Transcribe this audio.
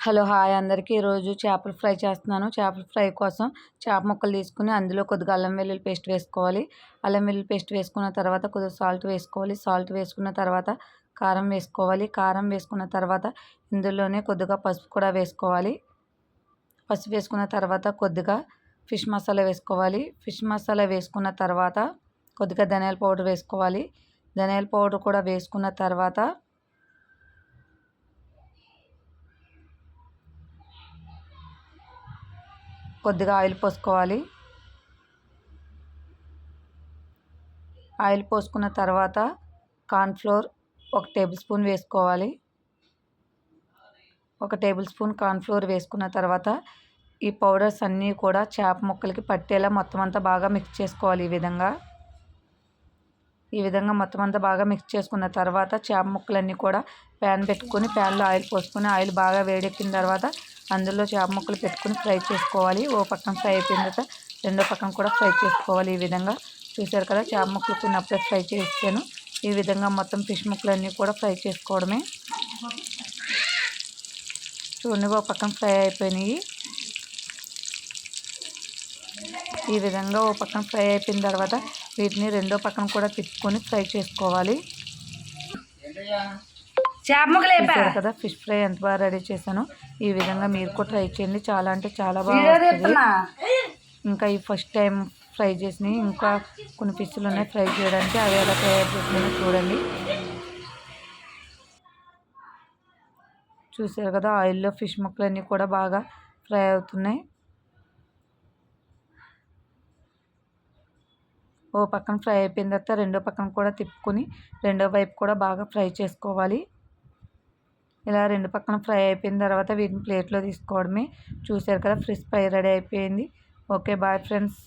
Hello hi అందరికీ. ఈరోజు చేపల ఫ్రై చేస్తున్నాను. చేపల ఫ్రై కోసం చేప ముక్కలు తీసుకుని అందులో కొద్దిగా అల్లం వెల్లుల్లి పేస్ట్ వేసుకోవాలి. అల్లం వెల్లుల్లి పేస్ట్ వేసుకున్న తర్వాత కొద్దిగా సాల్ట్ వేసుకోవాలి. సాల్ట్ వేసుకున్న తర్వాత కారం వేసుకోవాలి. కారం వేసుకున్న తర్వాత ఇందులోనే కొద్దిగా పసుపు కూడా వేసుకోవాలి. పసుపు వేసుకున్న తర్వాత కొద్దిగా ఫిష్ మసాలా వేసుకోవాలి. ఫిష్ మసాలా వేసుకున్న తర్వాత కొద్దిగా ధనియాల పౌడర్ వేసుకోవాలి. ధనియాల పౌడర్ కూడా వేసుకున్న తర్వాత కొద్దిగా ఆయిల్ పోసుకోవాలి. ఆయిల్ పోసుకున్న తర్వాత కార్న్ఫ్లోర్ ఒక టేబుల్ స్పూన్ వేసుకోవాలి. ఒక టేబుల్ స్పూన్ కార్న్ఫ్లోర్ వేసుకున్న తర్వాత ఈ పౌడర్స్ అన్నీ కూడా చేప ముక్కలకి పట్టేలా మొత్తం అంతా బాగా మిక్స్ చేసుకోవాలి ఈ విధంగా. ఈ విధంగా మొత్తం అంతా బాగా మిక్స్ చేసుకున్న తర్వాత చేప ముక్కలన్నీ కూడా ప్యాన్ పెట్టుకొని ప్యాన్లో ఆయిల్ పోసుకొని ఆయిల్ బాగా వేడెక్కిన తర్వాత అందులో చేప ముక్కలు పెట్టుకుని ఫ్రై చేసుకోవాలి. ఓ పక్కన ఫ్రై అయిపోయిన తర్వాత రెండో పక్కన కూడా ఫ్రై చేసుకోవాలి ఈ విధంగా. చూసారు కదా చేప ముక్కలు కొన్నప్పుడే ఫ్రై చేసాను ఈ విధంగా మొత్తం ఫిష్ ముక్కలన్నీ కూడా ఫ్రై చేసుకోవడమే. చూడండి ఓ పక్కన ఫ్రై అయిపోయినాయి. ఈ విధంగా ఓ పక్కన ఫ్రై అయిపోయిన తర్వాత వీటిని రెండో పక్కన కూడా తిప్పుకొని ఫ్రై చేసుకోవాలి. చేప ముక్కలు చూసారు కదా ఫిష్ ఫ్రై ఎంత బాగా రెడీ చేశాను ఈ విధంగా మీరు కూడా ట్రై చేయండి. చాలా అంటే చాలా బాగా ఇంకా ఈ ఫస్ట్ టైం ఫ్రై చేసినవి ఇంకా కొన్ని ఫిష్లు ఉన్నాయి ఫ్రై చేయడానికి అవి ఎలా తయారు చేస్తున్నాయో చూడండి. చూసారు కదా ఆయిల్లో ఫిష్ ముక్కలన్నీ కూడా బాగా ఫ్రై అవుతున్నాయి. ఓ పక్కన ఫ్రై అయిపోయిన తర్వాత రెండో పక్కన కూడా తిప్పుకొని రెండో వైపు కూడా బాగా ఫ్రై చేసుకోవాలి. ఇలా రెండు పక్కన ఫ్రై అయిపోయిన తర్వాత వీటిని ప్లేట్లో తీసుకోవడమే. చూసారు కదా ఫ్రిష్ ఫ్రై రెడీ అయిపోయింది. Okay bye friends.